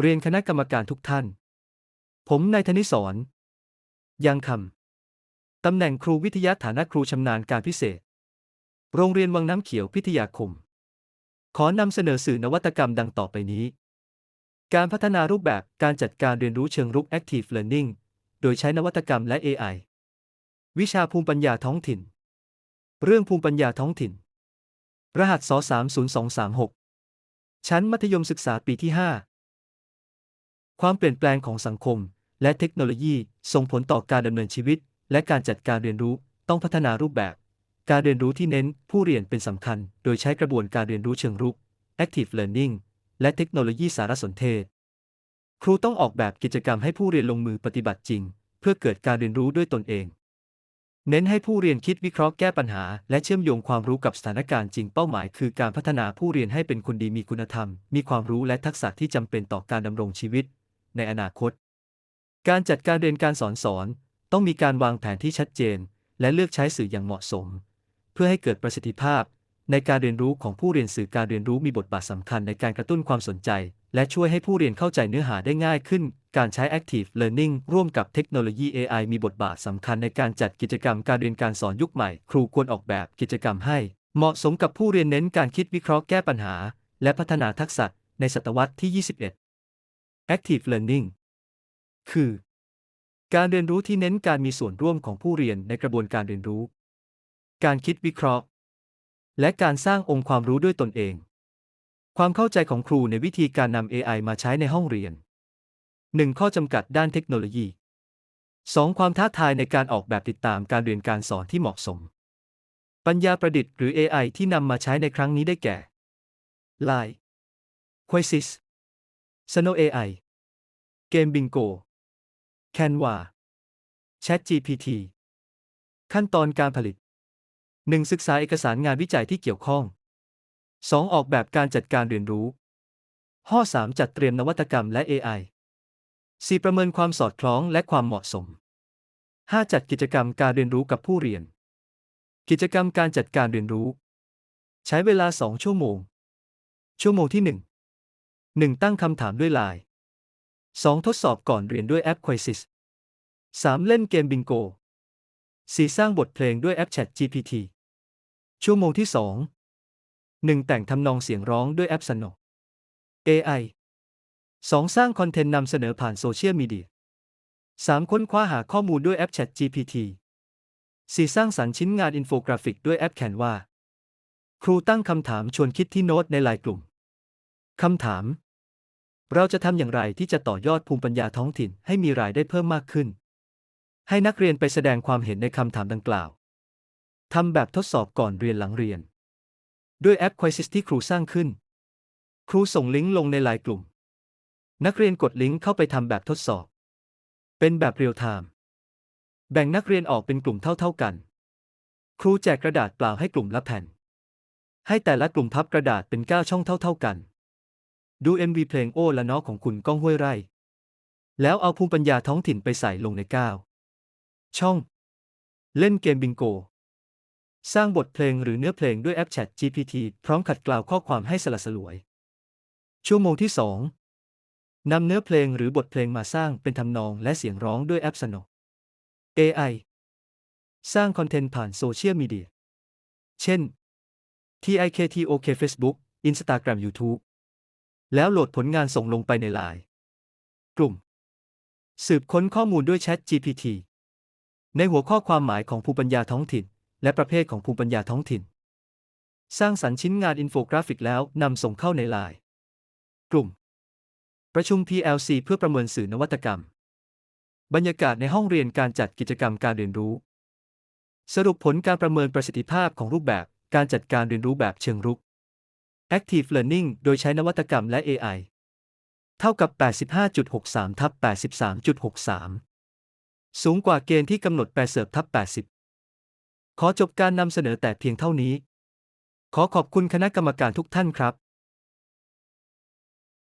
เรียนคณะกรรมการทุกท่าน ผมนายธนิศรยังคำ ตำแหน่งครูวิทยาฐานะครูชำนาญการพิเศษ โรงเรียนวังน้ำเขียวพิทยาคม ขอนำเสนอสื่อนวัตกรรมดังต่อไปนี้ การพัฒนารูปแบบการจัดการเรียนรู้เชิงรุก Active Learning โดยใช้นวัตกรรมและ AI วิชาภูมิปัญญาท้องถิ่น เรื่องภูมิปัญญาท้องถิ่น รหัสส30236 ชั้นมัธยมศึกษาปีที่ 5 ความเปลี่ยนแปลงของสังคม และเทคโนโลยีส่งผลต่อการดำเนินชีวิต และการจัดการเรียนรู้ต้องพัฒนารูปแบบ การเรียนรู้ที่เน้นผู้เรียนเป็นสำคัญ โดยใช้กระบวนการเรียนรู้เชิงรุก Active Learning และเทคโนโลยีสารสนเทศ ครูต้องออกแบบกิจกรรมให้ผู้เรียนลงมือปฏิบัติจริง เพื่อเกิดการเรียนรู้ด้วยตนเอง เน้นให้ผู้เรียนคิดวิเคราะห์แก้ปัญหา และเชื่อมโยงความรู้กับสถานการณ์จริงเป้าหมาย คือการพัฒนาผู้เรียนให้เป็นคนดีมีคุณธรรม มีความรู้และทักษะที่จำเป็นต่อการดำรงชีวิต ในอนาคต การจัดการเรียนการสอนสอน ต้องมีการวางแผนที่ชัดเจน และเลือกใช้สื่ออย่างเหมาะสม เพื่อให้เกิดประสิทธิภาพ ในการเรียนรู้ของผู้เรียนสื่อการเรียนรู้มีบทบาทสำคัญในการกระตุ้นความสนใจ และช่วยให้ผู้เรียนเข้าใจเนื้อหาได้ง่ายขึ้น การใช้ Active Learning ร่วมกับเทคโนโลยี AI มีบทบาทสำคัญในการจัดกิจกรรมการเรียนการสอนยุคใหม่ ครูควรออกแบบกิจกรรมให้ เหมาะสมกับผู้เรียนเน้นการคิดวิเคราะห์แก้ปัญหา และพัฒนาทักษะในศตวรรษที่ 21 Active Learning คือ การเรียนรู้ที่เน้นการมีส่วนร่วมของผู้เรียนในกระบวนการเรียนรู้ การคิดวิเคราะห์ และการสร้างองค์ความรู้ด้วยตนเอง ความเข้าใจของครูในวิธีการนำ AI มาใช้ในห้องเรียน 1. ข้อจำกัดด้านเทคโนโลยี 2. ความท้าทายในการออกแบบติดตามการเรียนการสอนที่เหมาะสม ปัญญาประดิษฐ์หรือ AI ที่นำมาใช้ในครั้งนี้ได้แก่ Line Quizzes Sano AI เกม Bingo Canva ChatGPT ขั้นตอนการผลิต 1. ศึกษาเอกสารงานวิจัยที่เกี่ยวข้อง 2. ออกแบบการจัดการเรียนรู้ ข้อ 3. จัดเตรียมนวัตกรรมและ AI 4. ประเมินความสอดคล้องและความเหมาะสม 5. จัดกิจกรรมการเรียนรู้กับผู้เรียน กิจกรรมการจัดการเรียนรู้ ใช้เวลา 2 ชั่วโมง ชั่วโมงที่ 1 1. ตั้งคำถามด้วยไลน์ 2. ทดสอบก่อนเรียนด้วยแอป Quizzes 3. เล่นเกม Bingo 4. สร้างบทเพลงด้วยแอป Chat GPT ชั่วโมงที่ 2 1. แต่งทำนองเสียงร้องด้วยแอป Sano AI 2. สร้างคอนเทนต์นำเสนอผ่านโซเชียลมีเดีย 3. ค้นคว้าหาข้อมูลด้วยแอป Chat GPT 4. สร้างสรรค์ชิ้นงานอินโฟกราฟิกด้วยแอป Canva ครูตั้งคำถามชวนคิดที่โน้ตในไลน์กลุ่ม คำถาม เราจะทำอย่างไรที่จะต่อยอดภูมิปัญญาท้องถิ่นให้มีรายได้เพิ่มมากขึ้น ให้นักเรียนไปแสดงความเห็นในคำถามดังกล่าวทำแบบทดสอบก่อนเรียนหลังเรียน ด้วยแอป Quizzes ที่ครูสร้างขึ้น ครูส่งลิงก์ลงในไลน์กลุ่ม นักเรียนกดลิงก์เข้าไปทำแบบทดสอบ เป็นแบบเรียลไทม์แบ่งนักเรียนออกเป็นกลุ่มเท่า ๆกัน ครูแจกกระดาษเปล่าให้กลุ่มละแผ่น ให้แต่ละกลุ่มพับกระดาษเป็น 9 ช่องเท่า ๆกัน ดู MV เพลงโอ้ละน้อของคุณก้องห้วยไร่ แล้วเอาภูมิปัญญาท้องถิ่นไปใส่ลงใน9ช่อง เล่นเกมบิงโก สร้างบทเพลงหรือเนื้อเพลงด้วยแอป Chat GPT พร้อมขัดกล่าวข้อความให้สละสลวย ชั่วโมงที่ 2 นำเนื้อเพลงหรือบทเพลงมาสร้างเป็นทำนองและเสียงร้องด้วยแอป Sano AI สร้างคอนเทนต์ผ่านโซเชียลมีเดีย เช่น TIKTOK Facebook Instagram YouTube แล้วโหลดผลงานส่งลงไปในไลน์กลุ่ม สืบค้นข้อมูลด้วย Chat GPT ในหัวข้อความหมายของภูมิปัญญาท้องถิ่น และประเภทของภูมิปัญญาท้องถิ่น สร้างสรรค์ชิ้นงานอินโฟกราฟิกแล้วนำส่งเข้าในไลน์กลุ่ม ประชุม PLC เพื่อประเมินสื่อนวัตกรรม บรรยากาศในห้องเรียนการจัดกิจกรรมการเรียนรู้ สรุปผลการประเมินประสิทธิภาพของรูปแบบการจัดการเรียนรู้แบบเชิงรุก Active Learning โดยใช้นวัตกรรมและ AI เท่ากับ 85.63 ทับ 83.63 สูงกว่าเกณฑ์ที่กำหนดแปเสิร์ฟทับ 80 ขอจบการนำเสนอแต่เพียงเท่านี้ ขอขอบคุณคณะกรรมการทุกท่านครับ